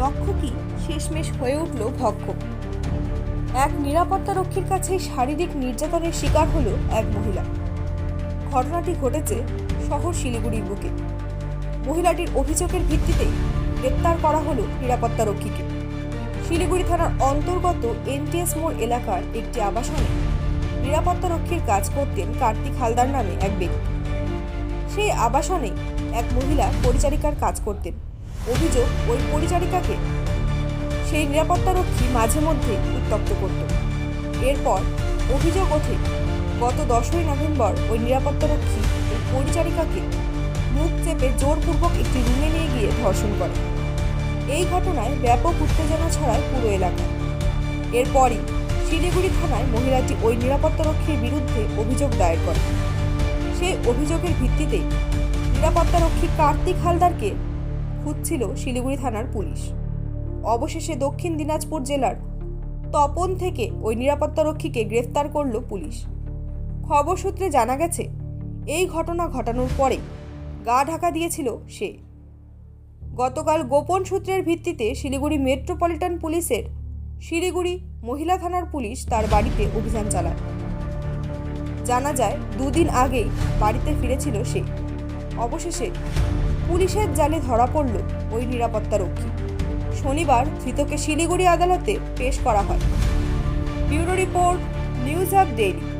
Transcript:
রক্ষকই শেষমেশ হয়ে উঠল ভক্ষক এক নিরাপত্তা রক্ষীর কাছে শারীরিক নির্যাতনের শিকার হলো এক মহিলা। ঘটনাটি ঘটেছে শহর শিলিগুড়ির বুকে। মহিলাটির অভিযোগের ভিত্তিতে গ্রেপ্তার করা হলো নিরাপত্তা রক্ষীকে শিলিগুড়ি থানার অন্তর্গত এনটিএস মোড় এলাকার একটি আবাসনে নিরাপত্তা রক্ষীর কাজ করতেন কার্তিক হালদার নামে এক ব্যক্তি। সেই আবাসনে এক মহিলা পরিচারিকার কাজ করতেন। অভিযোগ ওই পরিচারিকাকে। সেই নিরাপত্তারক্ষী মাঝে মধ্যে উত্তপ্ত করত। এরপর অভিযোগ ওঠে, গত দশই নভেম্বর ওই নিরাপত্তারক্ষী ওই পরিচারিকাকে মুখ চেপে জোরপূর্বক একটি রুমে নিয়ে গিয়ে ধর্ষণ করে। এই ঘটনায় ব্যাপক উত্তেজনা ছড়ায় পুরো এলাকায়। এরপরই শিলিগুড়ি থানায় মহিলাটি ওই নিরাপত্তারক্ষীর বিরুদ্ধে অভিযোগ দায়ের করে। সেই অভিযোগের ভিত্তিতে নিরাপত্তারক্ষী কার্তিক হালদারকে খুঁজছিল শিলিগুড়ি থানার পুলিশ। অবশেষে দক্ষিণ দিনাজপুর জেলার তপন থেকে ওই নিরাপত্তারক্ষীকে গ্রেফতার করল পুলিশ। খবর সূত্রে জানা গেছে, এই ঘটনা ঘটানোর পরে গা ঢাকা দিয়েছিল সে। গতকাল গোপন সূত্রের ভিত্তিতে শিলিগুড়ি মেট্রোপলিটন পুলিশের শিলিগুড়ি মহিলা থানার পুলিশ তার বাড়িতে অভিযান চালায়। জানা যায়, দুদিন আগেই বাড়িতে ফিরেছিল সে। অবশেষে পুলিশের জালে ধরা পড়ল ওই নিরাপত্তারক্ষী শনিবার ধৃতকে শিলিগুড়ি আদালতে পেশ করা হয়। Bureau report, news of daily.